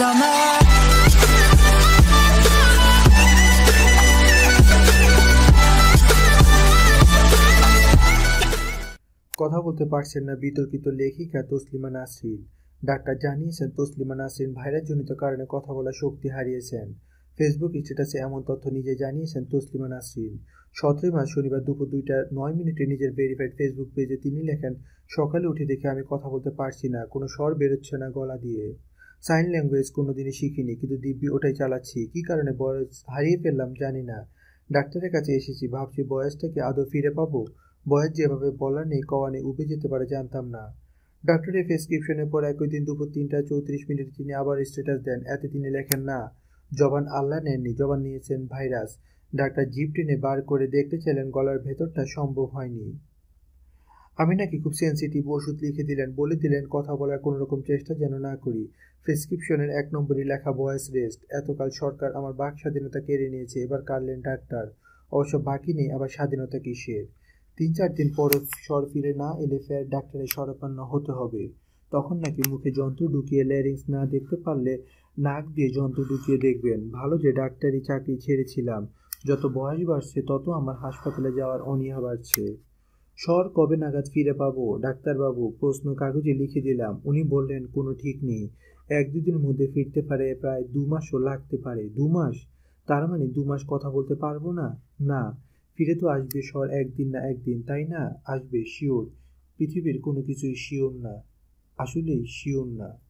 কথা বলতে পারছেন না বিতর্কিত লেখিকা তসলিমা নাসরিন। ডাক্তার জানিয়েছেন, তসলিমা নাসরিন ভাইরাসজনিত কারণে কথা বলার শক্তি হারিয়েছেন। ফেসবুক স্ট্যাটাসে এমন তথ্য নিজে জানিয়েছেন তসলিমা নাসরিন। সতেরোই মার্চ শনিবার দুপুর দুইটা নয় মিনিটে নিজের ভেরিফাইড ফেসবুক পেজে তিনি লেখেন, সকালে উঠে দেখে আমি কথা বলতে পারছি না, কোনো স্বর বেরোচ্ছে না গলা দিয়ে। সাইন ল্যাঙ্গুয়েজ কোনোদিনই শিখিনি, কিন্তু দিব্যি ওটাই চালাচ্ছি। কী কারণে বয়স হারিয়ে ফেললাম জানি না। ডাক্তারের কাছে এসেছি, ভাবছি বয়সটা কি আদৌ ফিরে পাবো? বয়স যেভাবে বলার নেই কওয়া নেই উবে যেতে পারে, জানতাম না। ডাক্তারের প্রেসক্রিপশনের পর একই দিন দুপুর তিনটা চৌত্রিশ মিনিটে তিনি আবার স্ট্যাটাস দেন। এতে তিনি লেখেন, না, জবান আল্লাহ নেননি, জবান নিয়েছেন ভাইরাস। ডাক্তার জিপ টেনে বার করে দেখতে চাইলেন, গলার ভেতরটা সম্ভব হয়নি। আমি নাকি খুব সেন্সিটিভ ওষুধ লিখে দিলেন, বলে দিলেন, কথা বলার কোনো রকম চেষ্টা যেন না করি। প্রেসক্রিপশনের এক নম্বরই লেখা ভয়েস রেস্ট এতকাল সরকার আমার বাক স্বাধীনতা কেড়ে নিয়েছে, এবার কাটলেন ডাক্তার। অবশ্য বাকি নেই, আবার স্বাধীনতা কিসের? তিন চার দিন পর স্বর ফিরে না এলে ফের ডাক্তারের সরপান্ন হতে হবে। তখন নাকি মুখে যন্ত্র ঢুকিয়ে ল্যারিংস না দেখতে পারলে নাক দিয়ে যন্ত্র ঢুকিয়ে দেখবেন। ভালো যে ডাক্তারি চাকরি ছেড়েছিলাম, যত বয়স বাড়ছে তত আমার হাসপাতালে যাওয়ার অনীহা বাড়ছে। স্বর কবে নাগাদ ফিরে পাবো? ডাক্তারবাবু, প্রশ্ন কাগজে লিখে দিলাম। উনি বললেন, কোনো ঠিক নেই। এক দুদিনের মধ্যে ফিরতে পারে, প্রায় দু মাসও লাগতে পারে। দু মাস? তার মানে দু মাস কথা বলতে পারব না? না। ফিরে তো আসবে স্বর একদিন না একদিন, তাই না? আসবে, শিওর। পৃথিবীর কোনো কিছুই শিওর না। আসলেই শিওর না।